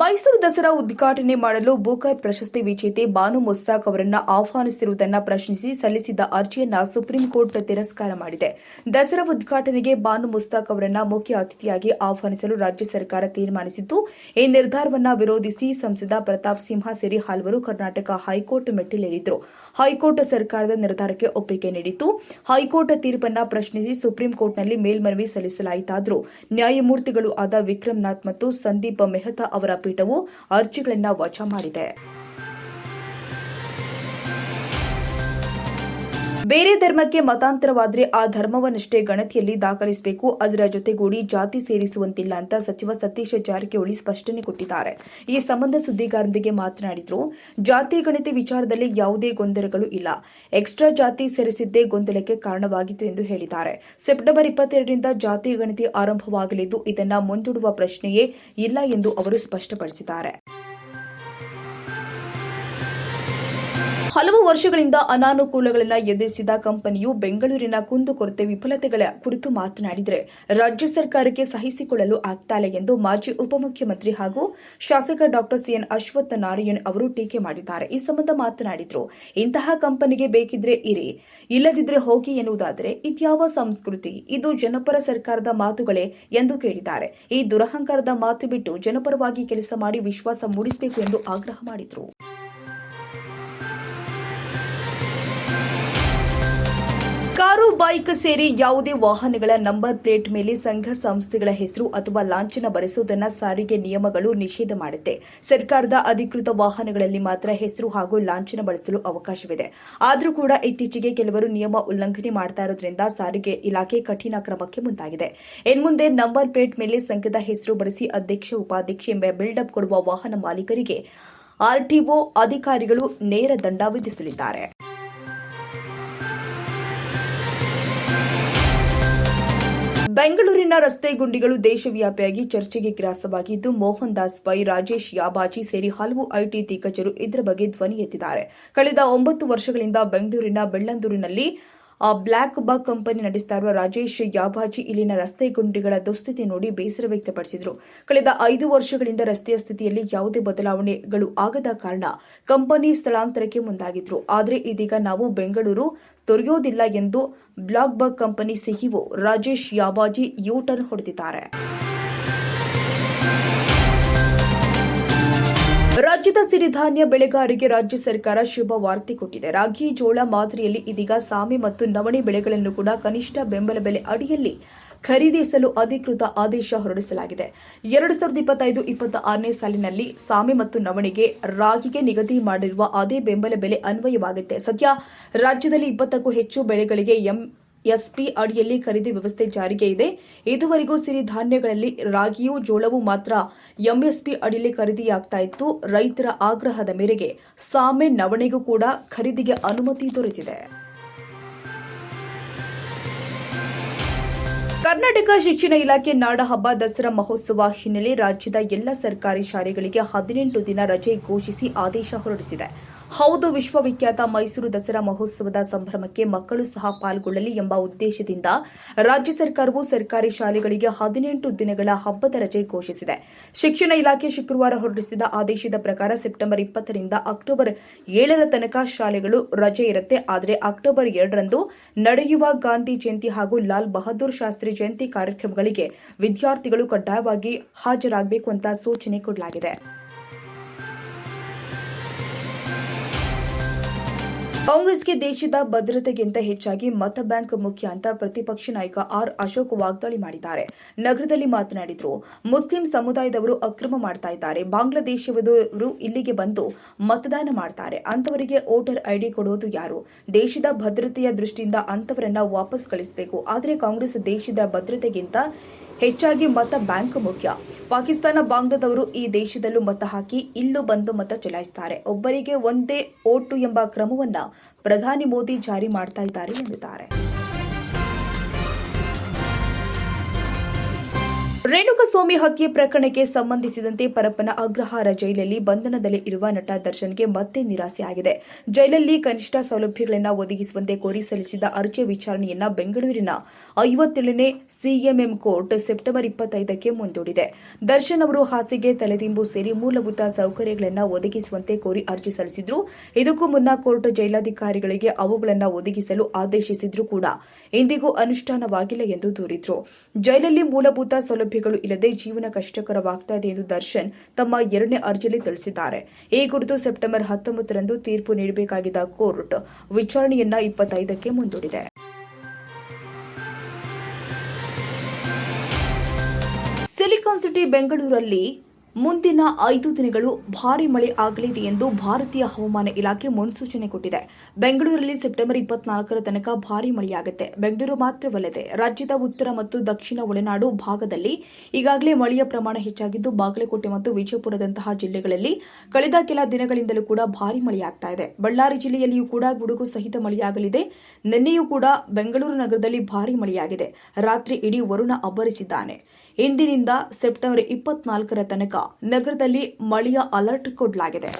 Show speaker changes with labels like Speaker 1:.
Speaker 1: ಮೈಸೂರು ದಸರಾ ಉದ್ಘಾಟನೆ ಮಾಡಲು ಬೂಕರ್ ಪ್ರಶಸ್ತಿ ವಿಜೇತೆ ಬಾನು ಮುಸ್ತಾಕ್ ಅವರನ್ನು ಆಹ್ವಾನಿಸಿರುವುದನ್ನು ಪ್ರಶ್ನಿಸಿ ಸಲ್ಲಿಸಿದ್ದ ಅರ್ಜಿಯನ್ನ ಸುಪ್ರೀಂ ಕೋರ್ಟ್ ತಿರಸ್ಕಾರ ಮಾಡಿದೆ. ದಸರಾ ಉದ್ಘಾಟನೆಗೆ ಬಾನು ಮುಸ್ತಾಕ್ ಅವರನ್ನು ಮುಖ್ಯ ಅತಿಥಿಯಾಗಿ ಆಹ್ವಾನಿಸಲು ರಾಜ್ಯ ಸರ್ಕಾರ ತೀರ್ಮಾನಿಸಿದ್ದು, ಈ ನಿರ್ಧಾರವನ್ನ ವಿರೋಧಿಸಿ ಸಂಸದ ಪ್ರತಾಪ್ ಸಿಂಹ ಸೇರಿ ಹಲವರು ಕರ್ನಾಟಕ ಹೈಕೋರ್ಟ್ ಮೆಟ್ಟಿಲೇರಿದ್ರು. ಹೈಕೋರ್ಟ್ ಸರ್ಕಾರದ ನಿರ್ಧಾರಕ್ಕೆ ಒಪ್ಪಿಗೆ ನೀಡಿತ್ತು. ಹೈಕೋರ್ಟ್ ತೀರ್ಪನ್ನ ಪ್ರಶ್ನಿಸಿ ಸುಪ್ರೀಂ ಕೋರ್ಟ್ನಲ್ಲಿ ಮೇಲ್ಮನವಿ ಸಲ್ಲಿಸಲಾಯಿತಾದರೂ. ನ್ಯಾಯಮೂರ್ತಿಗಳು ಆದ ವಿಕ್ರಮ್ನಾಥ್ ಮತ್ತು ಸಂದೀಪ್ ಮೆಹ್ತಾ ಅವರ ಪೀಠವು ಅರ್ಜಿಗಳನ್ನು ವಜಾ ಮಾಡಿದೆ. ಬೇರೆ ಧರ್ಮಕ್ಕೆ ಮತಾಂತರವಾದರೆ ಆ ಧರ್ಮವನ್ನಷ್ಟೇ ಗಣತಿಯಲ್ಲಿ ದಾಖಲಿಸಬೇಕು, ಅದರ ಜೊತೆಗೂಡಿ ಜಾತಿ ಸೇರಿಸುವಂತಿಲ್ಲ ಅಂತ ಸಚಿವ ಸತೀಶ್ ಜಾರಕಿಹೊಳಿ ಸ್ಪಷ್ಟನೆ ಕೊಟ್ಟಿದ್ದಾರೆ. ಈ ಸಂಬಂಧ ಸುದ್ದಿಗಾರರೊಂದಿಗೆ ಮಾತನಾಡಿದ್ರು, ಜಾತಿ ಗಣತಿ ವಿಚಾರದಲ್ಲಿ ಯಾವುದೇ ಗೊಂದಲಗಳು ಇಲ್ಲ. ಎಕ್ಸ್ಟ್ರಾ ಜಾತಿ ಸೇರಿಸಿದ್ದೇ ಗೊಂದಲಕ್ಕೆ ಕಾರಣವಾಗಿತ್ತು ಎಂದು ಹೇಳಿದ್ದಾರೆ. ಸೆಪ್ಟೆಂಬರ್ ಇಪ್ಪತ್ತೆರಡರಿಂದ ಜಾತಿ ಗಣತಿ ಆರಂಭವಾಗಲಿದ್ದು, ಇದನ್ನ ಮುಂದೂಡುವ ಪ್ರಶ್ನೆಯೇ ಇಲ್ಲ ಎಂದು ಅವರು ಸ್ಪಷ್ಟಪಡಿಸಿದ್ದಾರೆ. ಹಲವು ವರ್ಷಗಳಿಂದ ಅನಾನುಕೂಲಗಳನ್ನು ಎದುರಿಸಿದ ಕಂಪನಿಯು ಬೆಂಗಳೂರಿನ ಕುಂದುಕೊರತೆ ವಿಫಲತೆಗಳ ಕುರಿತು ಮಾತನಾಡಿದರೆ ರಾಜ್ಯ ಸರ್ಕಾರಕ್ಕೆ ಸಹಿಸಿಕೊಳ್ಳಲು ಆಗ್ತಾ ಇಲ್ಲ ಎಂದು ಮಾಜಿ ಉಪಮುಖ್ಯಮಂತ್ರಿ ಹಾಗೂ ಶಾಸಕ ಡಾಕ್ಟರ್ ಸಿಎನ್ ಅಶ್ವತ್ಥ ನಾರಾಯಣ್ ಅವರು ಟೀಕೆ ಮಾಡಿದ್ದಾರೆ. ಈ ಸಂಬಂಧ ಮಾತನಾಡಿದರು, ಇಂತಹ ಕಂಪನಿಗೆ ಬೇಕಿದ್ರೆ ಇರಿ, ಇಲ್ಲದಿದ್ರೆ ಹೋಗಿ ಎನ್ನುವುದಾದರೆ ಇದ್ಯಾವ ಸಂಸ್ಕೃತಿ, ಇದು ಜನಪರ ಸರ್ಕಾರದ ಮಾತುಗಳೇ ಎಂದು ಕೇಳಿದ್ದಾರೆ. ಈ ದುರಹಂಕಾರದ ಮಾತು ಬಿಟ್ಟು ಜನಪರವಾಗಿ ಕೆಲಸ ಮಾಡಿ ವಿಶ್ವಾಸ ಮೂಡಿಸಬೇಕು ಎಂದು ಆಗ್ರಹ ಮಾಡಿದರು. ಬೈಕ್ ಸೇರಿ ಯಾವುದೇ ವಾಹನಗಳ ನಂಬರ್ ಪ್ಲೇಟ್ ಮೇಲೆ ಸಂಘ ಸಂಸ್ಥೆಗಳ ಹೆಸರು ಅಥವಾ ಲಾಂಛನ ಬರೆಸುವುದನ್ನು ಸಾರಿಗೆ ನಿಯಮಗಳು ನಿಷೇಧ ಮಾಡುತ್ತೆ ಸರ್ಕಾರದ ಅಧಿಕೃತ ವಾಹನಗಳಲ್ಲಿ ಮಾತ್ರ ಹೆಸರು ಹಾಗೂ ಲಾಂಛನ ಬಳಸಲು ಅವಕಾಶವಿದೆ. ಆದರೂ ಕೂಡ ಇತ್ತೀಚೆಗೆ ಕೆಲವರು ನಿಯಮ ಉಲ್ಲಂಘನೆ ಮಾಡ್ತಾ ಇರೋದ್ರಿಂದ ಸಾರಿಗೆ ಇಲಾಖೆ ಕಠಿಣ ಕ್ರಮಕ್ಕೆ ಮುಂದಾಗಿದೆ. ಇನ್ಮುಂದೆ ನಂಬರ್ ಪ್ಲೇಟ್ ಮೇಲೆ ಸಂಘದ ಹೆಸರು ಬರೆಸಿ ಅಧ್ಯಕ್ಷ, ಉಪಾಧ್ಯಕ್ಷ ಎಂಬ ಬಿಲ್ಡಪ್ ಕೊಡುವ ವಾಹನ ಮಾಲೀಕರಿಗೆ ಆರ್ಟಿಒ ಅಧಿಕಾರಿಗಳು ನೇರ ದಂಡ ವಿಧಿಸಲಿದ್ದಾರೆ. ಬೆಂಗಳೂರಿನ ರಸ್ತೆ ಗುಂಡಿಗಳು ದೇಶವ್ಯಾಪಿಯಾಗಿ ಚರ್ಚೆಗೆ ಗ್ರಾಸವಾಗಿದ್ದು, ಮೋಹನ್ ದಾಸ್ ಪೈ ರಾಜೇಶ್ ಯಾಬಾಜಿ ಸೇರಿ ಹಲವು ಐಟಿ ದಿಗ್ಗಜರು ಇದರ ಬಗ್ಗೆ ಧ್ವನಿ ಎತ್ತಿದ್ದಾರೆ. ಕಳೆದ ಒಂಬತ್ತು ವರ್ಷಗಳಿಂದ ಬೆಂಗಳೂರಿನ ಬೆಳ್ಳಂದೂರಿನಲ್ಲಿ ಬ್ಲ್ಯಾಕ್ ಬಗ್ ಕಂಪನಿ ನಡೆಸ್ತಾ ಇರುವ ರಾಜೇಶ್ ಯಾಬಾಜಿ ಇಲ್ಲಿನ ರಸ್ತೆ ಗುಂಡಿಗಳ ದುಸ್ಥಿತಿ ನೋಡಿ ಬೇಸರ ವ್ಯಕ್ತಪಡಿಸಿದರು. ಕಳೆದ ಐದು ವರ್ಷಗಳಿಂದ ರಸ್ತೆಯ ಸ್ಥಿತಿಯಲ್ಲಿ ಯಾವುದೇ ಬದಲಾವಣೆಗಳು ಆಗದ ಕಾರಣ ಕಂಪನಿ ಸ್ಥಳಾಂತರಕ್ಕೆ ಮುಂದಾಗಿದ್ರು. ಆದರೆ ಇದೀಗ ನಾವು ಬೆಂಗಳೂರು ದೊರೆಯೋದಿಲ್ಲ ಎಂದು Blackbuck company CEO Rajesh Yabaji U turn ಹೊಡೆದಿದ್ದಾರೆ. ರಾಜ್ಯದ ಸಿರಿಧಾನ್ಯ ಬೆಳೆಗಾರರಿಗೆ ರಾಜ್ಯ ಸರ್ಕಾರ ಶುಭ ವಾರ್ತೆ ಕೊಟ್ಟಿದೆ. ರಾಗಿ, ಜೋಳ, ಮಾದರಿಯಲ್ಲಿ ಇದೀಗ ಸಾಮೆ ಮತ್ತು ನವಣೆ ಬೆಳೆಗಳನ್ನು ಕೂಡ ಕನಿಷ್ಠ ಬೆಂಬಲ ಬೆಲೆ ಅಡಿಯಲ್ಲಿ ಖರೀದಿಸಲು ಅಧಿಕೃತ ಆದೇಶ ಹೊರಡಿಸಲಾಗಿದೆ. ಎರಡು ಸಾವಿರದ ಇಪ್ಪತ್ತೈದು ಇಪ್ಪತ್ತ ಆರನೇ ಸಾಲಿನಲ್ಲಿ ಸಾಮೆ ಮತ್ತು ನವಣೆಗೆ ರಾಗಿಗೆ ನಿಗದಿ ಮಾಡಿರುವ ಅದೇ ಬೆಂಬಲ ಬೆಲೆ ಅನ್ವಯವಾಗುತ್ತೆ. ಸದ್ಯ ರಾಜ್ಯದಲ್ಲಿ ಇಪ್ಪತ್ತಕ್ಕೂ ಹೆಚ್ಚು ಬೆಳೆಗಳಿಗೆ ಎಂ ಎಸ್ಪಿ ಅಡಿಯಲ್ಲಿ ಖರೀದಿ ವ್ಯವಸ್ಥೆ ಜಾರಿಗೆ ಇದೆ. ಇದುವರೆಗೂ ಸಿರಿಧಾನ್ಯಗಳಲ್ಲಿ ರಾಗಿಯೂ, ಜೋಳವೂ ಮಾತ್ರ ಎಂಎಸ್ಪಿ ಅಡಿಯಲ್ಲಿ ಖರೀದಿಯಾಗ್ತಾ ಇತ್ತು. ರೈತರ ಆಗ್ರಹದ ಮೇರೆಗೆ ಸಾಮೆ ನವಣೆಗೂ ಕೂಡ ಖರೀದಿಗೆ ಅನುಮತಿ ದೊರೆತಿದೆ. ಕರ್ನಾಟಕ ಶಿಕ್ಷಣ ಇಲಾಖೆ ನಾಡಹಬ್ಬ ದಸರಾ ಮಹೋತ್ಸವ ಹಿನ್ನೆಲೆ ರಾಜ್ಯದ ಎಲ್ಲ ಸರ್ಕಾರಿ ಶಾಲೆಗಳಿಗೆ ಹದಿನೆಂಟು ದಿನ ರಜೆ ಘೋಷಿಸಿ ಆದೇಶ ಹೊರಡಿಸಿದೆ. ಹೌದು, ವಿಶ್ವವಿಖ್ಯಾತ ಮೈಸೂರು ದಸರಾ ಮಹೋತ್ಸವದ ಸಂಭ್ರಮಕ್ಕೆ ಮಕ್ಕಳು ಸಹ ಪಾಲ್ಗೊಳ್ಳಲಿ ಎಂಬ ಉದ್ದೇಶದಿಂದ ರಾಜ್ಯ ಸರ್ಕಾರವು ಸರ್ಕಾರಿ ಶಾಲೆಗಳಿಗೆ ಹದಿನೆಂಟು ದಿನಗಳ ಹಬ್ಬದ ರಜೆ ಘೋಷಿಸಿದೆ. ಶಿಕ್ಷಣ ಇಲಾಖೆ ಶುಕ್ರವಾರ ಹೊರಡಿಸಿದ ಆದೇಶದ ಪ್ರಕಾರ ಸೆಪ್ಟೆಂಬರ್ ಇಪ್ಪತ್ತರಿಂದ ಅಕ್ಟೋಬರ್ ಏಳರ ತನಕ ಶಾಲೆಗಳು ರಜೆ ಇರುತ್ತೆ. ಆದರೆ ಅಕ್ಟೋಬರ್ ಎರಡರಂದು ನಡೆಯುವ ಗಾಂಧಿ ಜಯಂತಿ ಹಾಗೂ ಲಾಲ್ ಬಹದ್ದೂರ್ ಶಾಸ್ತ್ರಿ ಜಯಂತಿ ಕಾರ್ಯಕ್ರಮಗಳಿಗೆ ವಿದ್ಯಾರ್ಥಿಗಳು ಕಡ್ಡಾಯವಾಗಿ ಹಾಜರಾಗಬೇಕು ಅಂತ ಸೂಚನೆ ಕೊಡಲಾಗಿದೆ. ಕಾಂಗ್ರೆಸ್ಗೆ ದೇಶದ ಭದ್ರತೆಗಿಂತ ಹೆಚ್ಚಾಗಿ ಮತ ಬ್ಯಾಂಕ್ ಮುಖ್ಯ ಅಂತ ಪ್ರತಿಪಕ್ಷ ನಾಯಕ ಆರ್ ಅಶೋಕ್ ವಾಗ್ದಾಳಿ ಮಾಡಿದ್ದಾರೆ. ನಗರದಲ್ಲಿ ಮಾತನಾಡಿದ್ರು, ಮುಸ್ಲಿಂ ಸಮುದಾಯದವರು ಅಕ್ರಮ ಮಾಡ್ತಾ ಇದ್ದಾರೆ. ಬಾಂಗ್ಲಾದೇಶದವರು ಇಲ್ಲಿಗೆ ಬಂದು ಮತದಾನ ಮಾಡ್ತಾರೆ. ಅಂತವರಿಗೆ ವೋಟರ್ ಐಡಿ ಕೊಡೋದು ಯಾರು? ದೇಶದ ಭದ್ರತೆಯ ದೃಷ್ಟಿಯಿಂದ ಅಂತವರನ್ನ ವಾಪಸ್ ಕಳಿಸಬೇಕು. ಆದರೆ ಕಾಂಗ್ರೆಸ್ ದೇಶದ ಭದ್ರತೆಗಿಂತ ಹೆಚ್ಚಾಗಿ ಮತ ಬ್ಯಾಂಕ್ ಮುಖ್ಯ. ಪಾಕಿಸ್ತಾನ ಬಾಂಗ್ಲಾದವರು ಈ ದೇಶದಲ್ಲೂ ಮತ ಹಾಕಿ ಇಲ್ಲೂ ಬಂದು ಮತ ಚಲಾಯಿಸುತ್ತಾರೆ ಒಬ್ಬರಿಗೆ ಒಂದೇ ಓಟು ಎಂಬ ಕ್ರಮವನ್ನ ಪ್ರಧಾನಿ ಮೋದಿ ಜಾರಿ ಮಾಡ್ತಾ ಇದ್ದಾರೆ ಎಂದಿದ್ದಾರೆ. ರೇಣುಕಸ್ವಾಮಿ ಹತ್ಯೆ ಪ್ರಕರಣಕ್ಕೆ ಸಂಬಂಧಿಸಿದಂತೆ ಪರಪ್ಪನ ಅಗ್ರಹಾರ ಜೈಲಲ್ಲಿ ಬಂಧನದಲ್ಲಿ ಇರುವ ನಟ ದರ್ಶನ್ಗೆ ಮತ್ತೆ ನಿರಾಸೆಯಾಗಿದೆ ಜೈಲಲ್ಲಿ ಕನಿಷ್ಠ ಸೌಲಭ್ಯಗಳನ್ನು ಒದಗಿಸುವಂತೆ ಕೋರಿ ಸಲ್ಲಿಸಿದ ಅರ್ಜಿಯ ವಿಚಾರಣೆಯನ್ನ ಬೆಂಗಳೂರಿನ ಐವತ್ತೇಳನೇ ಸಿಎಂಎಂ ಕೋರ್ಟ್ ಸೆಪ್ಟೆಂಬರ್ ಇಪ್ಪತ್ತೈದಕ್ಕೆ ಮುಂದೂಡಿದೆ. ದರ್ಶನ್ ಅವರು ಹಾಸಿಗೆ, ತಲೆದಿಂಬು ಸೇರಿ ಮೂಲಭೂತ ಸೌಕರ್ಯಗಳನ್ನು ಒದಗಿಸುವಂತೆ ಕೋರಿ ಅರ್ಜಿ ಸಲ್ಲಿಸಿದ್ರು. ಇದಕ್ಕೂ ಮುನ್ನ ಕೋರ್ಟ್ ಜೈಲಾಧಿಕಾರಿಗಳಿಗೆ ಅವುಗಳನ್ನು ಒದಗಿಸಲು ಆದೇಶಿಸಿದ್ರು ಕೂಡ. ಇಂದಿಗೂ ಅನುಷ್ಠಾನವಾಗಿಲ್ಲ ಎಂದು ದೂರಿದ್ರು. ಜೈಲಲ್ಲಿ ಮೂಲಭೂತ ಇಲ್ಲದೆ ಜೀವನ ಕಷ್ಟಕರವಾಗ್ತಾ ಇದೆ ಎಂದು ದರ್ಶನ್ ತಮ್ಮ ಎರಡನೇ ಅರ್ಜಿಯಲ್ಲಿ ತಿಳಿಸಿದ್ದಾರೆ. ಈ ಕುರಿತು ಸೆಪ್ಟೆಂಬರ್ ಹತ್ತೊಂಬತ್ತರಂದು ತೀರ್ಪು ನೀಡಬೇಕಾಗಿದ್ದ ಕೋರ್ಟ್ ವಿಚಾರಣೆಯನ್ನ ಇಪ್ಪತ್ತೈದಕ್ಕೆ ಮುಂದೂಡಿದೆ. ಸಿಲಿಕಾನ್ ಸಿಟಿ ಬೆಂಗಳೂರಲ್ಲಿ ಮುಂದಿನ ಐದು ದಿನಗಳು ಭಾರಿ ಮಳೆ ಆಗಲಿದೆ ಎಂದು ಭಾರತೀಯ ಹವಾಮಾನ ಇಲಾಖೆ ಮುನ್ಸೂಚನೆ ಕೊಟ್ಟಿದೆ. ಬೆಂಗಳೂರಲ್ಲಿ ಸೆಪ್ಟೆಂಬರ್ ಇಪ್ಪತ್ನಾಲ್ಕರ ತನಕ ಭಾರಿ ಮಳೆಯಾಗುತ್ತೆ. ಬೆಂಗಳೂರು ಮಾತ್ರವಲ್ಲದೆ ರಾಜ್ಯದ ಉತ್ತರ ಮತ್ತು ದಕ್ಷಿಣ ಒಳನಾಡು ಭಾಗದಲ್ಲಿ ಈಗಾಗಲೇ ಮಳೆಯ ಪ್ರಮಾಣ ಹೆಚ್ಚಾಗಿದ್ದು, ಬಾಗಲಕೋಟೆ ಮತ್ತು ವಿಜಯಪುರದಂತಹ ಜಿಲ್ಲೆಗಳಲ್ಲಿ ಕಳೆದ ಕೆಲ ದಿನಗಳಿಂದಲೂ ಕೂಡ ಭಾರಿ ಮಳೆಯಾಗ್ತಾ ಇದೆ. ಬಳ್ಳಾರಿ ಜಿಲ್ಲೆಯಲ್ಲಿಯೂ ಕೂಡ ಗುಡುಗು ಸಹಿತ ಮಳೆಯಾಗಲಿದೆ. ನಿನ್ನೆಯೂ ಕೂಡ ಬೆಂಗಳೂರು ನಗರದಲ್ಲಿ ಭಾರಿ ಮಳೆಯಾಗಿದೆ. ರಾತ್ರಿ ಇಡೀ ವರುಣ ಅಬ್ಬರಿಸಿದ್ದಾನೆ. ಇಂದಿನಿಂದ ಸೆಪ್ಟೆಂಬರ್ ಇಪ್ಪತ್ನಾಲ್ಕರ ತನಕ ನಗರದಲ್ಲಿ ಮಳೆಯ ಅಲರ್ಟ್ ಕೊಡಲಾಗಿದೆ.